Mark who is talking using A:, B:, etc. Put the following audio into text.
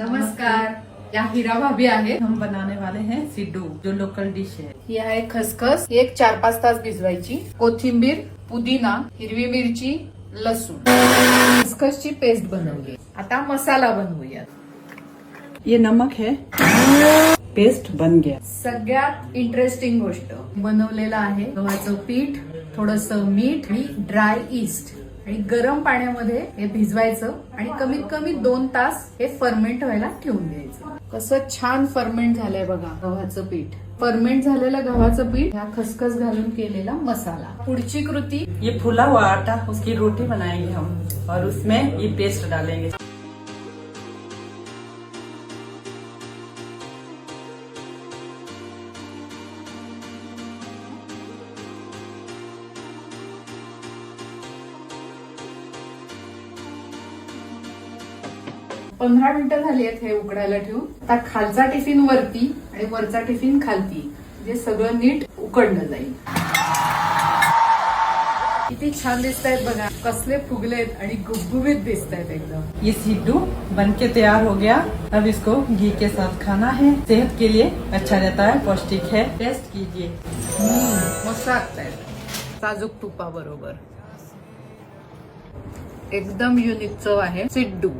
A: नमस्कार. या हिरा भाभी आहेत.
B: हम बनाने वाले हैं सिड्डू जो लोकल डिश है.
A: ही आहे खसखस. ही एक चार पाच तास भिजवायची. कोथिंबीर पुदिना हिरवी मिरची लसूण. खसखसची पेस्ट बनवली. आता मसाला बनवूया
B: ये नमक है. पेस्ट बन गया.
A: सगळ्यात इंटरेस्टिंग गोष्ट. बनवलेलं आहे गव्हाचं पीठ थोडस मीठ आणि ड्राय इस्ट आणि गरम पाण्यामध्ये हे भिजवायचं आणि कमीत कमी दोन तास हे फर्मेंट व्हायला ठेवून द्यायचं. कसं छान फर्मेंट झालंय बघा गव्हाचं पीठ. फर्मेंट झालेलं गव्हाचं पीठ ह्या खसखस घालून केलेला मसाला. पुढची कृती.
B: ये फुला हुआ आटा उसकी रोटी बनाएंगे हम और उसमें ये पेस्ट डालेंगे.
A: पंधरा मिनिटं झाली आहेत हे उकडायला ठेवून. आता खालचा टिफिन वरती आणि वरचा टिफिन खालती. जे सगळं नीट उकडलं जाईल. किती छान दिसत आहेत बघा. कसले फुगलेत आणि गुबगुबीत दिसत आहेत एकदम.
B: ये सिड्डू बन के तैयार हो गया. अब इसको घी के साथ खाना है. सेहत के लिए अच्छा रहता है पौष्टिक है. टेस्ट कीजिए।
A: मस्त लागतायत. साजूक तुपा बरोबर एकदम युनिक चव आहे. सिड्डू